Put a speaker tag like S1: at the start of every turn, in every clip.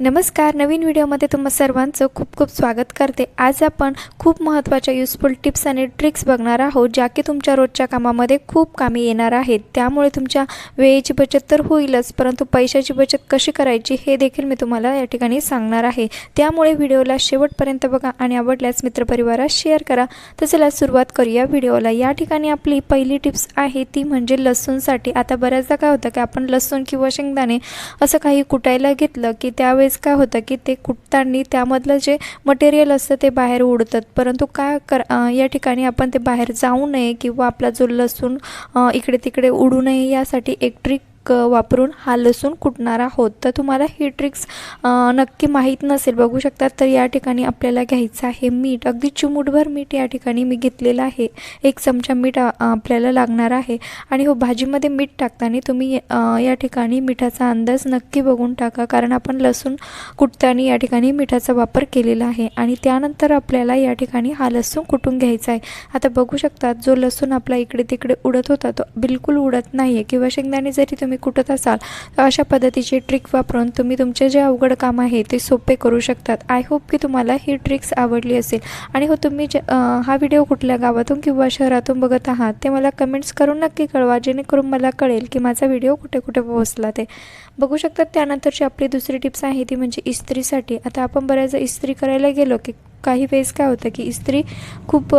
S1: नमस्कार नवीन व्हिडिओमध्ये तुम्हा सर्वांचं खूप खूप स्वागत करते. आज आपण खूप महत्त्वाच्या युजफुल टिप्स आणि ट्रिक्स बघणार आहोत ज्या की तुमच्या रोजच्या कामामध्ये खूप कामी येणार आहेत. त्यामुळे तुमच्या वेळेची बचत तर होईलच परंतु पैशाची बचत कशी करायची हे देखील मी तुम्हाला या ठिकाणी सांगणार आहे. त्यामुळे व्हिडिओला शेवटपर्यंत बघा आणि आवडल्यास मित्रपरिवारात शेअर करा. तर चला सुरुवात करूया व्हिडिओला. या ठिकाणी आपली पहिली टिप्स आहे ती म्हणजे लसूणसाठी. आता बऱ्याचदा काय होतं की आपण लसूण किंवा शेंगदाणे असं काही कुटायला घेतलं की वेळेस काय होतं की ते कुटताना त्यामधलं जे मटेरियल असतं ते बाहेर उडतात. परंतु काय कर या ठिकाणी आपण ते बाहेर जाऊ नये किंवा आपला जो लसूण इकडे तिकडे उडू नये यासाठी एक ट्रिक वापरून हा लसूण कुटणार आहोत. तर तुम्हाला ही ट्रिक्स नक्की माहीत नसेल. बघू शकतात तर या ठिकाणी आपल्याला घ्यायचं आहे मीठ. अगदी चिमूटभर मीठ या ठिकाणी मी घेतलेलं आहे. एक चमचा मीठ आपल्याला लागणार आहे. आणि हो भाजीमध्ये मीठ टाकताना तुम्ही या ठिकाणी मिठाचा अंदाज नक्की बघून टाका. कारण आपण लसूण कुटताना या ठिकाणी मिठाचा वापर केलेला आहे. आणि त्यानंतर आपल्याला या ठिकाणी हा लसूण कुटून घ्यायचा आहे. आता बघू शकतात जो लसूण आपला इकडे तिकडे उडत होता तो बिलकुल उडत नाही आहे किंवा शेंगदाणे जरी तुम्ही कुटत असाल तर अशा पद्धतीची ट्रिक वापरून तुम्ही तुमचे जे अवघड काम आहे ते सोपे करू शकतात. आय होप की तुम्हाला ही ट्रिक्स आवडली असेल. आणि हो तुम्ही जे हा व्हिडिओ कुठल्या गावातून किंवा शहरातून बघत आहात ते मला कमेंट्स करून नक्की कळवा जेणेकरून मला कळेल की माझा व्हिडिओ कुठे कुठे पोहोचला ते. बघू शकतात त्यानंतरची आपली दुसरी टिप्स आहे ती म्हणजे इस्त्रीसाठी. आता आपण बऱ्याचदा इस्त्री करायला गेलो की काही वेळेस काय होतं की इस्त्री खूप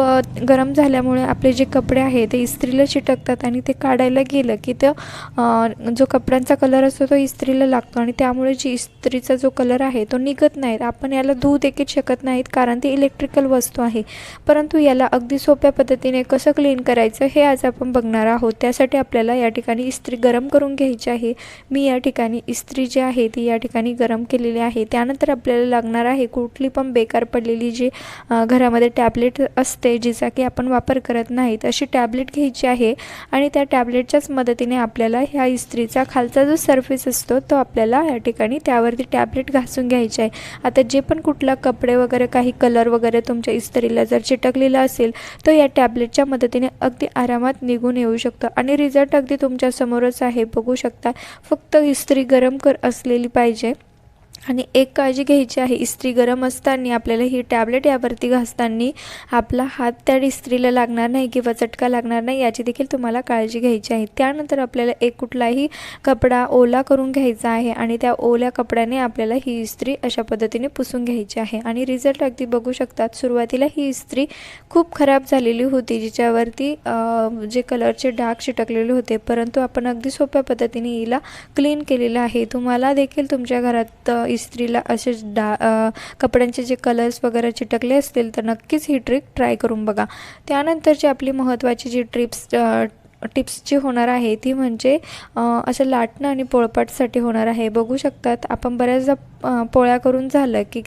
S1: गरम झाल्यामुळे आपले जे कपडे आहे ते इस्त्रीला चिटकतात आणि ते काढायला गेलं की तो जो कपड्यांचा कलर असतो तो इस्त्रीला लागतो आणि त्यामुळे जी इस्त्रीचा जो कलर आहे तो निघत नाहीत. आपण याला धू देखील शकत नाहीत कारण ती इलेक्ट्रिकल वस्तू आहे. परंतु याला अगदी सोप्या पद्धतीने कसं क्लीन करायचं हे आज आपण बघणार आहोत. त्यासाठी आपल्याला या ठिकाणी इस्त्री गरम करून घ्यायची आहे. मी या ठिकाणी इस्त्री जी आहे ती या ठिकाणी गरम केलेली आहे. त्यानंतर आपल्याला लागणार आहे कुठली पण बेकार पडलेली जी घरामध्ये टॅबलेट असते जिचा की आपण वापर करत नाहीत अशी टॅबलेट घ्यायची आहे आणि त्या टॅबलेटच्याच मदतीने आपल्याला ह्या इस्त्रीचा खालचा जो सरफेस असतो तो आपल्याला या ठिकाणी त्यावरती टॅबलेट घासून घ्यायची आहे. आता जे पण कुठला कपडे वगैरे काही कलर वगैरे तुमच्या इस्त्रीला जर चिटकलेला असेल तो या टॅबलेटच्या मदतीने अगदी आरामात निघून येऊ शकतो आणि रिझल्ट अगदी तुमच्यासमोरच आहे. बघू शकता फक्त इस्त्री गरम कर असलेली पाहिजे. आणि एक काळजी घ्यायची आहे. इस्त्री गरम असताना आपल्याला ही टॅबलेट यावरती घासताना आपला हात त्या इस्त्रीला लागणार नाही किंवा चटका लागणार नाही याची देखील तुम्हाला काळजी घ्यायची आहे. त्यानंतर आपल्याला एक कुठलाही कपडा ओला करून घ्यायचा आहे आणि त्या ओल्या कपड्याने आपल्याला ही इस्त्री अशा पद्धतीने पुसून घ्यायची आहे. आणि रिझल्ट अगदी बघू शकतात सुरुवातीला ही इस्त्री खूप खराब झालेली होती जिच्यावरती जे कलरचे डाग चिटकलेले होते. परंतु आपण अगदी सोप्या पद्धतीने हिला क्लीन केलेलं आहे. तुम्हाला देखील तुमच्या घरात इस्त्रीला असे डा कपड्यांचे जे कलर्स वगैरे चिटकले असतील तर नक्कीच ही ट्रिक ट्राय करून बघा. त्यानंतरची आपली महत्त्वाची जी ट्रिप्स टिप्स जी होणार आहे. ती म्हणजे असं लाटणं आणि पोळपाटसाठी होणार आहे. बघू शकतात आपण बऱ्याचदा पोळ्या करून झालं की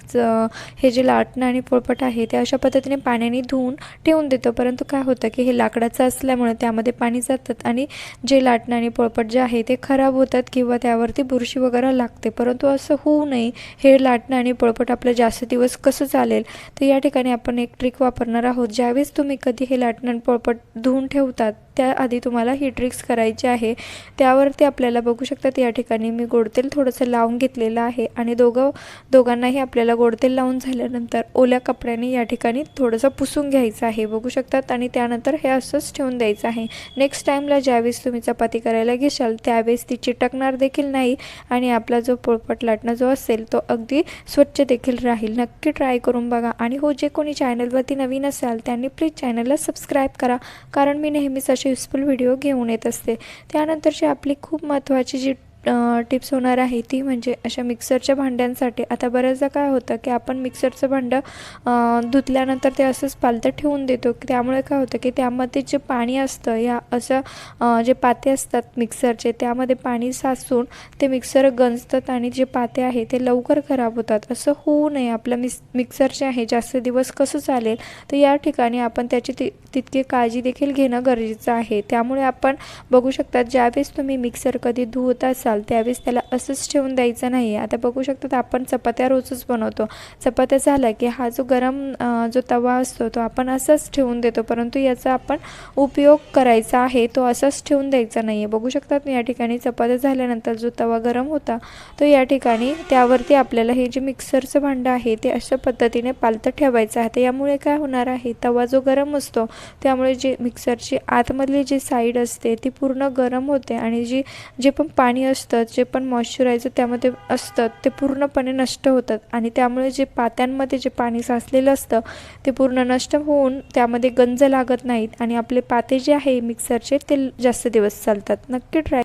S1: हे जे लाटणं आणि पोळपाट आहे ते अशा पद्धतीने पाण्याने धुवून ठेवून देतो. परंतु काय होतं की हे लाकडाचं असल्यामुळे त्यामध्ये पाणी जातात आणि जे लाटणं आणि पोळपाट जे आहे ते खराब होतात किंवा त्यावरती बुरशी वगैरे लागते. परंतु असं होऊ नये. हे लाटणं आणि पोळपाट आपलं जास्त दिवस कसं चालेल? तर या ठिकाणी आपण एक ट्रिक वापरणार आहोत. ज्यावेळेस तुम्ही कधी हे लाटणं आणि पोळपाट धुवून ठेवतात त्याआधी तुम्हाला ही ट्रिक्स करायची आहे. त्यावरती आपल्याला बघू शकतात या ठिकाणी मी गोडतेल थोडंसं लावून घेतलेलं आहे आणि दोघं दोघांनाही आपल्याला गोडतेल लावून झाल्यानंतर ओल्या कपड्याने या ठिकाणी थोडंसं पुसून घ्यायचं आहे. बघू शकतात आणि त्यानंतर हे असंच ठेवून द्यायचं आहे. नेक्स्ट टाईमला ज्यावेळेस तुम्ही चपाती करायला घेशाल त्यावेळेस ती चिटकणार देखील नाही आणि आपला जो पोळपट लाटणं जो असेल तो अगदी स्वच्छ देखील राहील. नक्की ट्राय करून बघा आणि हो जे कोणी चॅनलवरती नवीन असाल त्यांनी प्लीज चॅनलला सबस्क्राईब करा. कारण मी नेहमीच असे युजफुल व्हिडिओ घेऊन येत असते. त्यानंतरची आपली खूप महत्त्वाची जी टिप्स होणार आहे ती म्हणजे अशा मिक्सरच्या भांड्यांसाठी. आता बऱ्याचदा काय होतं की आपण मिक्सरचं भांडं धुतल्यानंतर ते असंच पालतं ठेवून देतो. त्यामुळे काय होतं की त्यामध्ये जे पाणी असतं या असं जे पाते असतात मिक्सरचे त्यामध्ये पाणी साचून ते मिक्सर गंजतात आणि जे पाते आहे ते लवकर खराब होतात. असं होऊ नये. आपलं मिस मिक्सरचे आहे जास्त दिवस कसं चालेल तर या ठिकाणी आपण त्याची ति तितकी काळजी देखील घेणं गरजेचं आहे. त्यामुळे आपण बघू शकता ज्यावेळेस तुम्ही मिक्सर कधी धुवत असाल असाल त्यावेळेस त्याला असंच ठेवून द्यायचं नाही आहे आता बघू शकतात आपण चपात्या रोजच बनवतो. चपात्या झाल्या की हा जो गरम जो तवा असतो तो आपण असाच ठेवून देतो. परंतु याचा आपण उपयोग करायचा आहे तो असाच ठेवून द्यायचा नाही आहे बघू शकतात या ठिकाणी चपात्या झाल्यानंतर जो तवा गरम होता तो या ठिकाणी त्यावरती आपल्याला हे जे मिक्सरचं भांडं आहे ते अशा पद्धतीने पालतं ठेवायचं आहे. तर यामुळे काय होणार आहे तवा जो गरम असतो त्यामुळे जे मिक्सरची आतमधली जी साईड असते ती पूर्ण गरम होते आणि जी जे पण पाणी असतं जे पण मॉइश्चरायझर त्यामध्ये असतं ते पूर्णपणे नष्ट होतात. आणि त्यामुळे जे पात्यांमध्ये जे पाणी साचलेलं असतं ते पूर्ण नष्ट होऊन त्यामध्ये गंज लागत नाहीत आणि आपले पाते जे आहे मिक्सरचे ते जास्त दिवस चालतात. नक्की ट्राय